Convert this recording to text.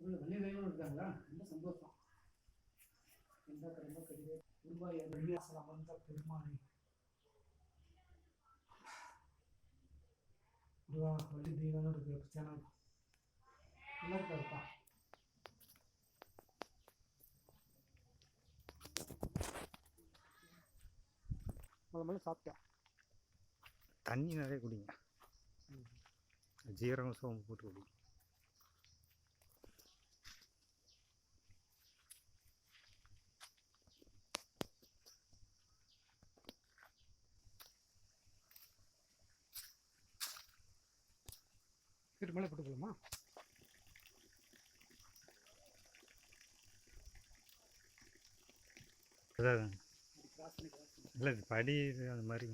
உள்ள வெள்ளை வேலும் இருக்காங்களா? ரொம்ப சந்தோஷம். எந்த ரொம்ப கடிதம் ரூபாய் வெள்ளியாசல் அமர்ந்த பெருமானை. வள்ளி தெய்வம்னு இருக்கு சேனல் நல்லா இருக்காருப்பா. முதல்ல முதல்ல சாப்பிட்டேன் தண்ணி நிறைய குடிங்க. ஜீரகம் சோம்பு போட்டு குடிங்க. வீட்டு மேலே போட்டுக்கலாமா அதான். இல்லை படி அந்த மாதிரி.